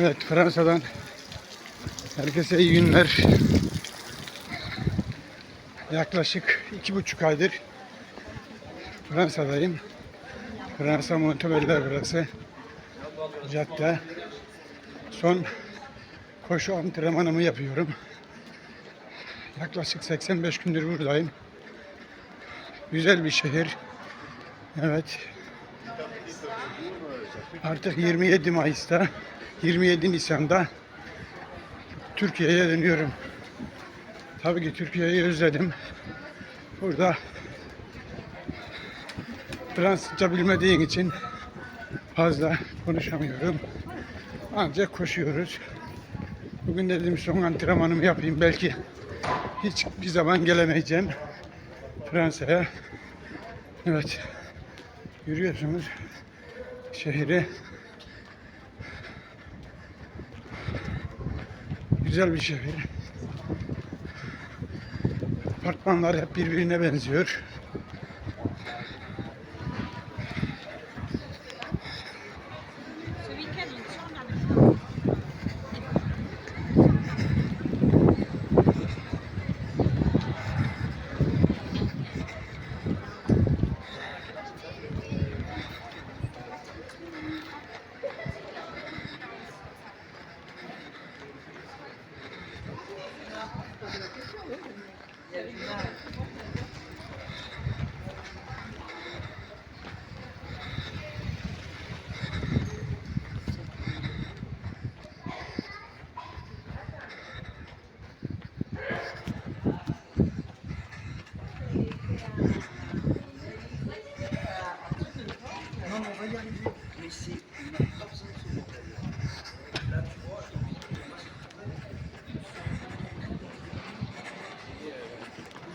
Evet Fransa'dan herkese iyi günler. Yaklaşık iki buçuk aydır Fransa'dayım. Fransa Montpellier burası. Cadde. Son koşu antrenmanımı yapıyorum. Yaklaşık 85 gündür buradayım. Güzel bir şehir. Evet. Artık 27 Mayıs'ta, 27 Nisan'da Türkiye'ye dönüyorum. Tabii ki Türkiye'yi özledim. Burada Fransızca bilmediğin için fazla konuşamıyorum. Ancak koşuyoruz. Bugün dedim son antrenmanımı yapayım. Belki hiç bir zaman gelemeyeceğim Fransa'ya. Evet. Yürüyorsunuz şehri. Güzel bir şehir. Apartmanlar hep birbirine benziyor.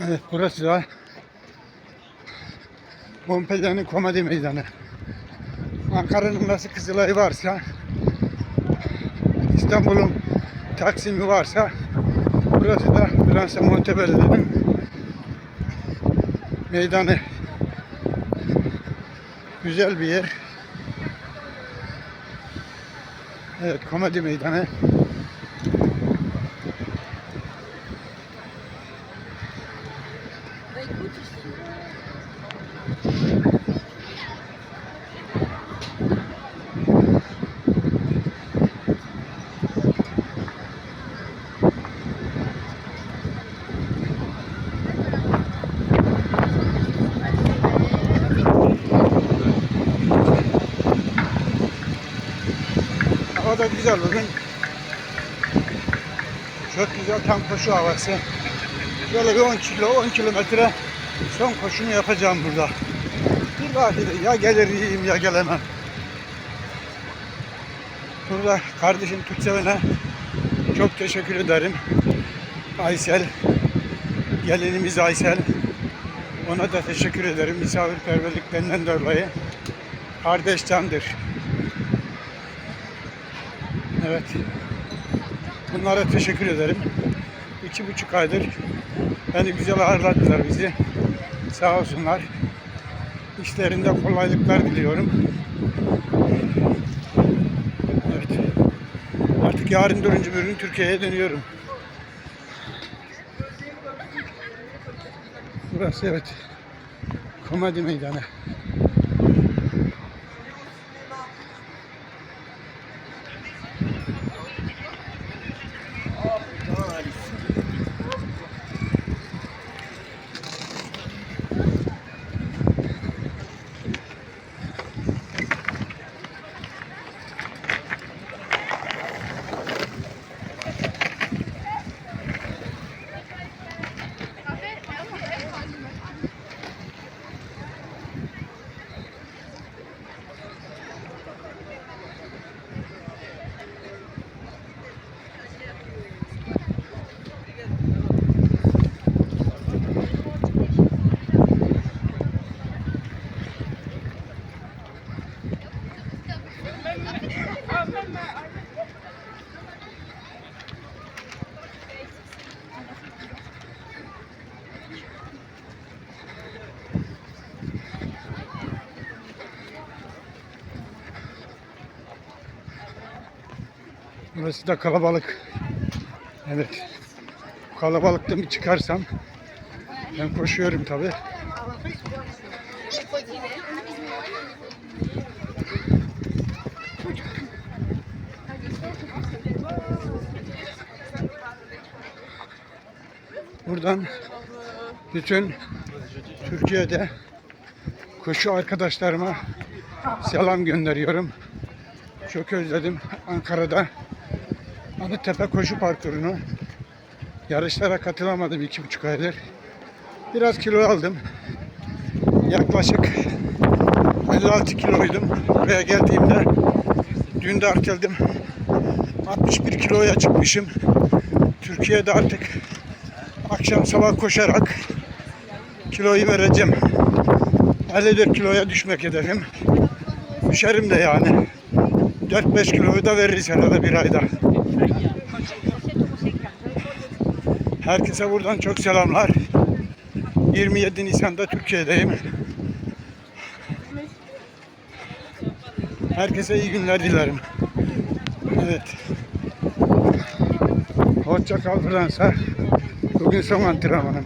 Evet burası da Montpellier'in komedi meydanı. Ankara'nın nasıl Kızılay'ı varsa İstanbul'un Taksim'i varsa burası da Fransa Montpellier'in meydanı. Güzel bir yer. Evet komedi meydanı. Hava güzel bugün. Çok güzel tam koşu havası. Böyle bir 10 kilo, 10 kilometre son koşumu yapacağım burada. Vadide ya gelirim ya gelemem. Burada kardeşim Tutseven'e çok teşekkür ederim. Aysel, gelinimiz Aysel. Ona da teşekkür ederim misafirperverliklerinden dolayı. Kardeş candır. Evet. Bunlara teşekkür ederim. İki buçuk aydır beni güzel ağırladılar bizi. Sağ olsunlar. İşlerinde kolaylıklar diliyorum. Evet. Artık yarın dördüncü bölüm Türkiye'ye dönüyorum. Burası evet. Komedi meydanı. Burası da kalabalık. Evet. Kalabalıkta mı çıkarsam ben koşuyorum tabii. Buradan bütün Türkiye'de koşu arkadaşlarıma selam gönderiyorum. Çok özledim Ankara'da Anıttepe koşu parkurunu. Yarışlara katılamadım iki buçuk aydır. Biraz kilo aldım. Yaklaşık 56 kiloydum. Buraya geldiğimde dün de arteldim. 61 kiloya çıkmışım. Türkiye'de artık akşam sabah koşarak kiloyu vereceğim. 54 kiloya düşmek hedefim. Düşerim de yani. 4-5 kiloyu da veririz herhalde bir ayda. Herkese buradan çok selamlar. 27 Nisan'da Türkiye'deyim. Herkese iyi günler dilerim. Evet. Hoşça kal Fransa. Bugün son antrenmanım.